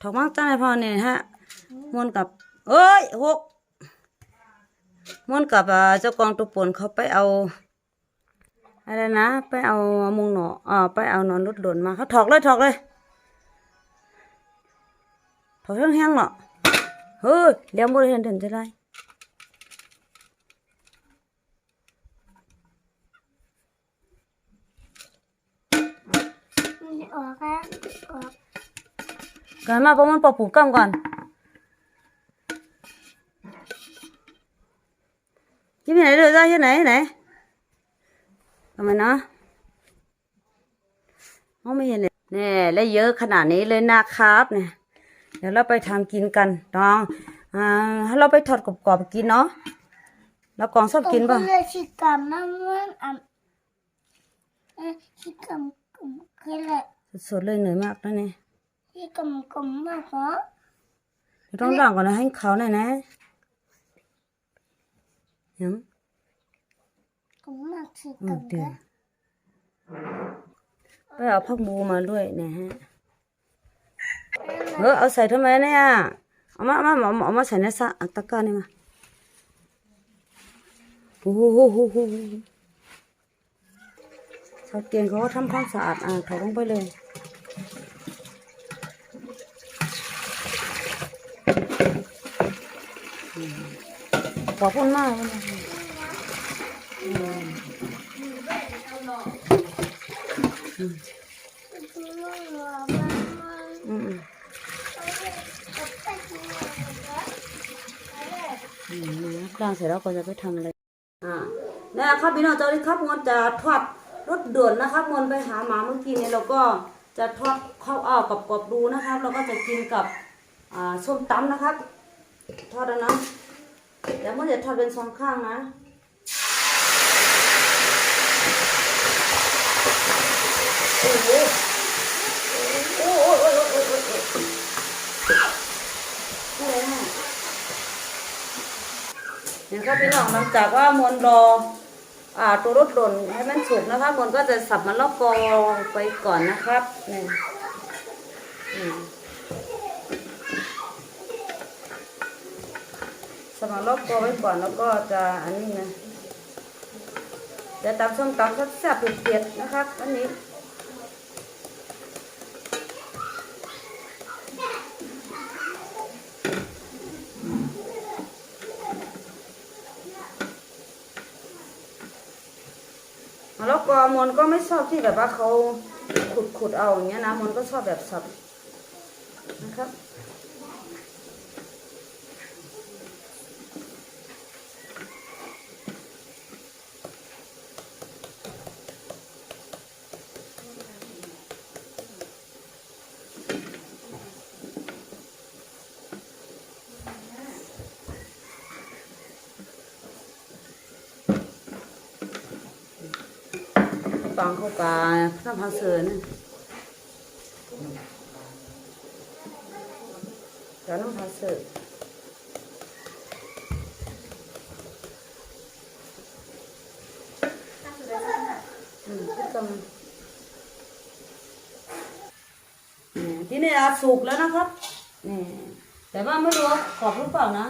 ถอกมากจ้าในพอเนี่ยฮะมวนกับ เอ้ยหกมวนกับเจ้ากองตุปนเขาไปเอาอะไรนะ ไปเอามุงหนออ่าไปเอานอนรถหล่นมาเขาถอกเลยถอกเลยถอกแห้งๆเนาะเฮ้ยเลี้ยงบ่ได้เห็นถึงจะได้ มันออกแล้วออก กันมาพราะมันปอกผูกกำก่อนที่ไหนเดือดที่ไหนที่ไหนทำไมนะมองไม่เห็นเลยเนี่ยและเยอะขนาดนี้เลยนะครับเนี่ยเดี๋ยวเราไปทำกินกันน้องอ่าให้เราไปทอดกรอบๆกินเนาะแล้วกองชอบกินป่ะเลยชิกามมะม่วงอะเอ้ยชิกามกุมคือแหละสดๆเลยเหนื่อยมากนะเนี่ย ชิกามกุมมากเนาะเดี๋ยวต้องล้างก่อนนะให้เขาหน่อยนะยังกุมมากชิอืกามมเดี๋ยวก็ไปเอาผักบูมาด้วยเนะฮะเออเอาใส่ทำไมเนี่ยเอามาเอามาเอามาเอามาใส่ในสะอัตะกร้านี่มาโอ้โหโหโหโหชาวเกียนเขาก็ทำความสะอาดอ่างเขาลงไปเลย ขอบคุณมากเลยนะอืมอืมล้างเสร็จแล้วก็จะไปทำอะไร อ่านะครับพี่น้องเจ้าที่ครับมวนจะทอดรถด่วนนะครับมวนไปหาหมาเมื่อกี้เนี่ยเราก็จะทอดข้าวอ้าวกับกรอบดูนะครับ เราก็จะกินกับอ่าส้มตำนะครับ ทอดแล้วนะ เดี๋ยวมันจะทอดเป็นสองข้างนะโอ้โหโอ้โหโอ้โหโอ้โหโอ้โหโอ้โหอะไรนะเนี่ยครับพี่น้องหลังจากว่ามนรออ่าตัวรถหล่นให้มันสุกนะคะมนก็จะสับมันละกอไปก่อนนะครับนี่ อืมสับมันละกอไว้ก่อนแล้วก็จะอันนี้นะจะตำส้มตำแซ่บๆเผ็ดๆนะครับอันนี้แล้วก็มนก็ไม่ชอบที่แบบว่าเขาขุดขุดเอาอย่างเงี้ยนะมนก็ชอบแบบสับนะครับ ตองเข้าปลาน้ำผักเสือนะแล้วน้ำผักเสืออืมที่กำนี่ที่นี่อาสุกแล้วนะครับนี่แต่ว่าไม่รู้ว่ากรอบหรือเปล่านะ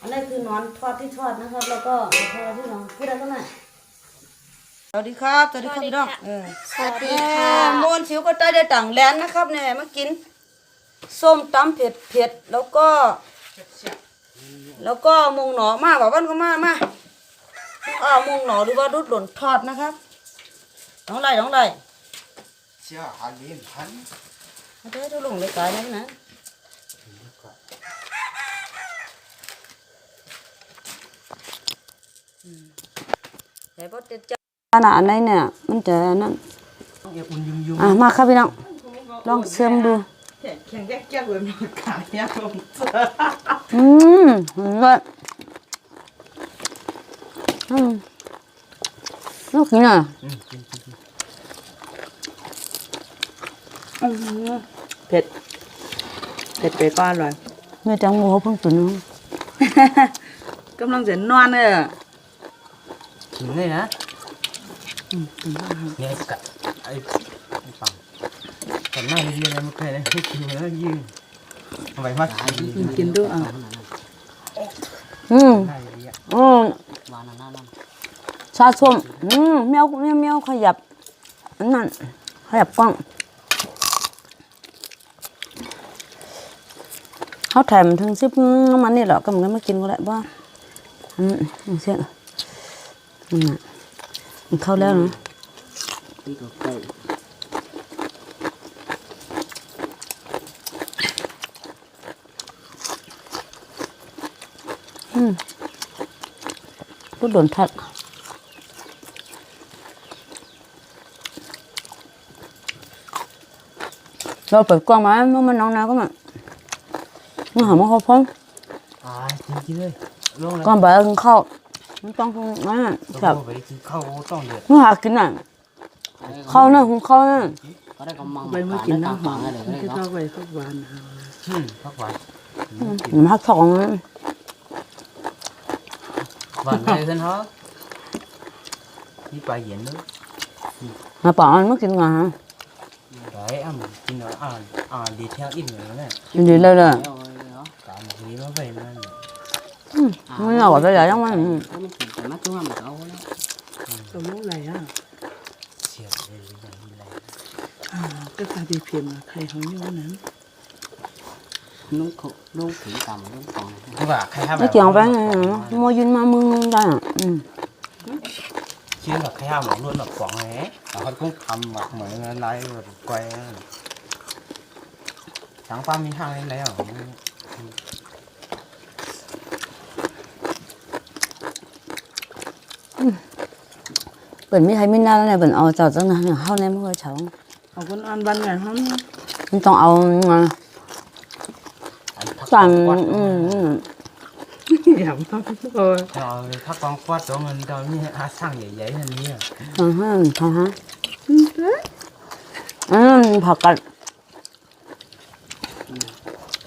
อันนี้คือนอนทอดที่ทอดนะครับ แล้วก็ทอดที่นอนพูดได้ก็ไหม สวัสดีครับสวัสดีครับพี่น้องสวัสดีค่ะโมนชิวก็ได้ได้ต่างแลนนะครับเนี่ยมากินส้มตำเผ็ดเผ็ดแล้วก็ แล้วก็มงหนอมาบอกว่านก็มามาอ้ามงหนอดูว่ารุดหล่นทอดนะครับน้องไรน้องไรเชี่ยหันลิ้นหันมาได้ทุลงเลยกายนะนะแต่พอจะ ขนาดไหนเนี่ยมันจะนั่นอะมาครับพี่น้องลองเชื่อมดูอืมเลิศอืมลูกนี่อะเผ็ดเผ็ดไปก้อนเลยเมื่อจังงูเขาเพิ่งตื่นกำลังเจะนอนเลยถึงเลยนะ เนี่ยไอ้กไอ้ปังกระแต่นั่งยืนอะไรม่เคยเลยไม่กินแล้วยืนทำไมมากินกินกินด้วยอะอืมอืมหวานนั่นนั่นชาส้มอืมเมียวเมียวเมียวขยับอันนั่นขยับกล้องเขาแถมถึงซิปมันนี่เหรอก็เหมือนกันไม่กินก็ได้ว่าอืมอืมเสียอืมน่น เข้าแล้วนะนี่ก็ใกล้ก็โดนทัดเราเปิดกล้องมาเมื่อมันน้องนาก็มามันหามาเขาพ้นอ่ากินกินเลยลงเลยก่อนไปเอากินข้าว มันต้องนั่นน่ะแบแบบบไปกินข้าวต้องเดือดมันหากินน่ะข้าวน่ะหุงข้าวน่ะ có đấy có măng ไป mọc มา cả กิน nó น้ำ căng หอม căng này มัน để ก็ cái ชอ đó บไปข้าวหวานอืมพักหวานมันหักสองหวานเลยท่านฮะนี่ปลาเย็นด้วยมาป่ามันไม่กินงา đấy ăn กิน nó à à đi theo ít người nữa này ดีเลยเลย Thế rồi đó cả một tí nó về nó มันเอาไปเลยยังมัน Thế mình chỉ phải mắt chúng là một câu đó สมมติอะไรอะ chiều về อย่างนี้เลยอ่าก็ตาดีเพียมใครเขาโยนนั้น lúc khổ lúc thử cầm lúc còn คือว่าใครทำไม่ เกี่ยวไปไงมอยืนมามึงได้อะอืมชื่อแบบใครทำแบบล้วนแบบกล่องเลยแต่เขา cũng ทำแบบเหมือนอะไรแบบไกว sáng qua mình hàng lên đấy à เปิดไม่ใครไม่น่าแล้วเนี่ยเปิดเอาเจ้าจังนะเข้าในมือเฉาเอาคนอันบันไงฮะมันต้องเอามา anh thắc สั่ง con quát อืมอืมอย่ามาโอ้ย rồi thắc con quát cho mình đâu như à sang vậy vậy là như อ่าฮะอ่าฮะอืมผักกัด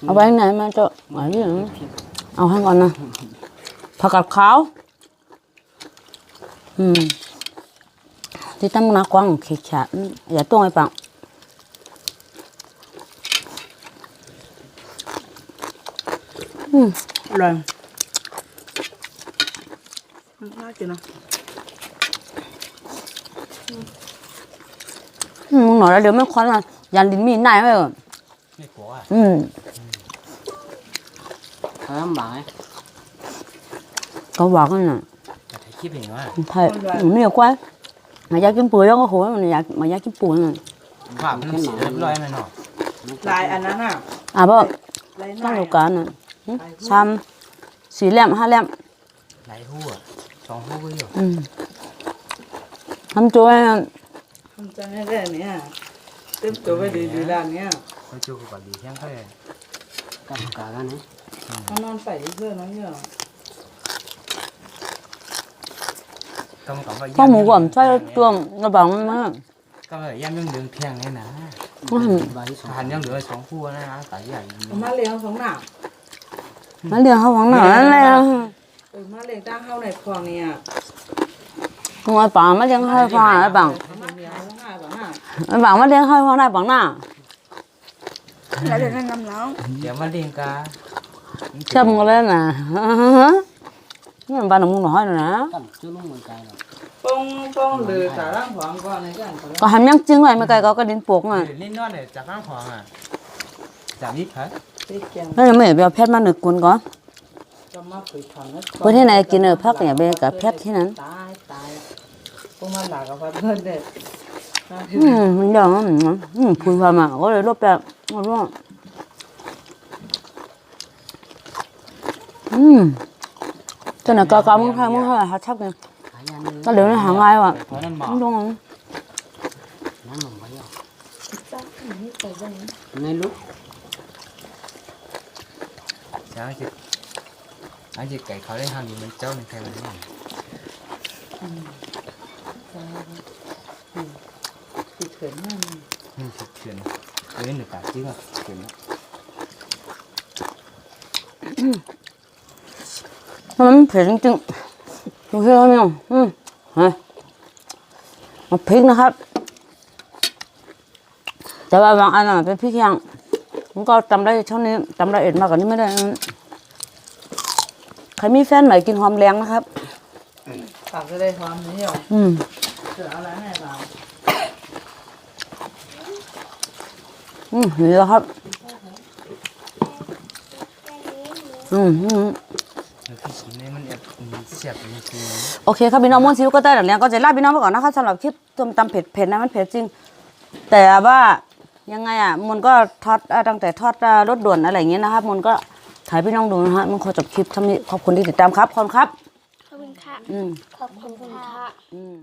เอาไปไหนมาเจ้าไหนนี่เอาให้ก่อนนะผักกัดขาวอืม ที่ตั้งนักกว้างเขียดอย่าต้งไอ้ปังอร่อยน่ากินนะอืมมึงหน่อยแล้วเดี๋ยวไม่ควันอะยันดินมีไหนไว้ก่อนไม่กลัวอะอืม Thôi ông bảo ấy ก็ว่ากันน่ะแต่ถ่ายคลิปเองว่าไทยไม่อยากกว้างมาอยากกินปุ๋ยแล้วก็โหมันอยากมาอยากกินปุ๋ยน่ะว่ามันสีเรียบร้อยไหมเนาะลายอันนั้นอะอะบ่ลายหต้อน้างดูการน่ะหึซ้ำสี่เหลี่ยมห้าเหลี่ยมไหลหัวสองหัวก็อยู่อืมทำตัวให้ทำจังให้ได้เนี่ยเต็มตัวไปดีดีด้านเนี้ยเขาจูกับดีแค่ไหน cầm cả cái này เขานอนใส่เสื้อน้องเนี่ย ต้องกับว่า ข้าวหมูกรอบใส่ตัวกระบังมากก็เลยย่ำยังดึงเพียงเลยนะมัน bảy số ทานยังเหลือสองคู่นะนะแต่ใหญ่เอามาเลี้ยงสองหนักมันเรียงเขาหวังหนาอะไรอะเออมาเลี้ยงตั้งเข้าในคลองเนี่ยงอยปังมาเลี้ยงให้ฟังไอ้ปังเอามาเลี้ยงสองหน้าสองหน้าไอ้ปังมาเลี้ยงให้ฟังได้ปังหน้าแล้วเดี๋ยวนั่งน้ำน้องเดี๋ยวมาเลี้ยงกาเชื่อมึงเลยนะ นี่มันบ้านของมึงหน่อยนะ cầm chú lúc một cái rồi ป้องป้องเลือสาร่างขวางก่อนในกันก่อนก็หันยังจึงเลยไม่ไกลก็กระดินปวกอะเล่นนวดเนี่ยจากข้างขวางอะจากนี้ครับตีแกงแล้วยังไม่เห็นเอาแพทย์มาหนึ่งกุนก่อนก็มาคุยถอนแล้วเพื่อที่ไหนกินเออพักอย่าไปกับแพทย์ที่นั้นตายตายพวกมันหลากกับเพื่อนเด็ดอืมมันยอมอืมคุยความอะก็เลยลบแบบหมดว่าอืม จนไหนก็กำมึงใครมึงใครหาชักเนี่ย khá nhanh đi ก็เหลือในหาง่ายว่ะเพราะนั่นห มอมึงลง nó mỏng bao nhiêu ngay lúc ช้างจิอันจิไก่เขาได้ทำอยู่มันเจ้าในใครมันได้ติดเขินมากอืมเถื่อนเอ้ยหนึ่งกาจิ้งอะเถื่อนมันเผ็ดจริงๆดูเชื่อไหมอะอืมฮะมาพริกนะครับ แต่ว่าบางอันอะเป็นพริกแห้งมันก็จำได้เท่านี้จำละเอียดมากกว่านี้ไม่ได้นะใครมีแฟนใหม่กินหอมแรงนะครับปากจะได้ความนี้หรออืมเสืออะไรให้เราอืมนี่แหละครับ อืมอืม แล้วพี่ชิ้นนี้มันแอบเสียบจริงโอเคครับพี่น้องม้วนซิวก็ได้หลังเนี้ยก็จะลาพี่น้องไปก่อนนะครับสำหรับคลิปต้มตำเผ็ดเผ็ดนะมันเผ็ดจริง แต่ว่ายังไงอะมันก็ทอดเอ่อตั้งแต่ทอดเอ่อรถด่วนอะไรอย่างเงี้ยนะครับมันก็ถ่ายพี่น้องดูนะฮะมันขอจบคลิปทำนี้ขอบคุณที่ติดตามครับขอบคุณครับขอบคุณค่ะอืมขอบคุณค่ะอืม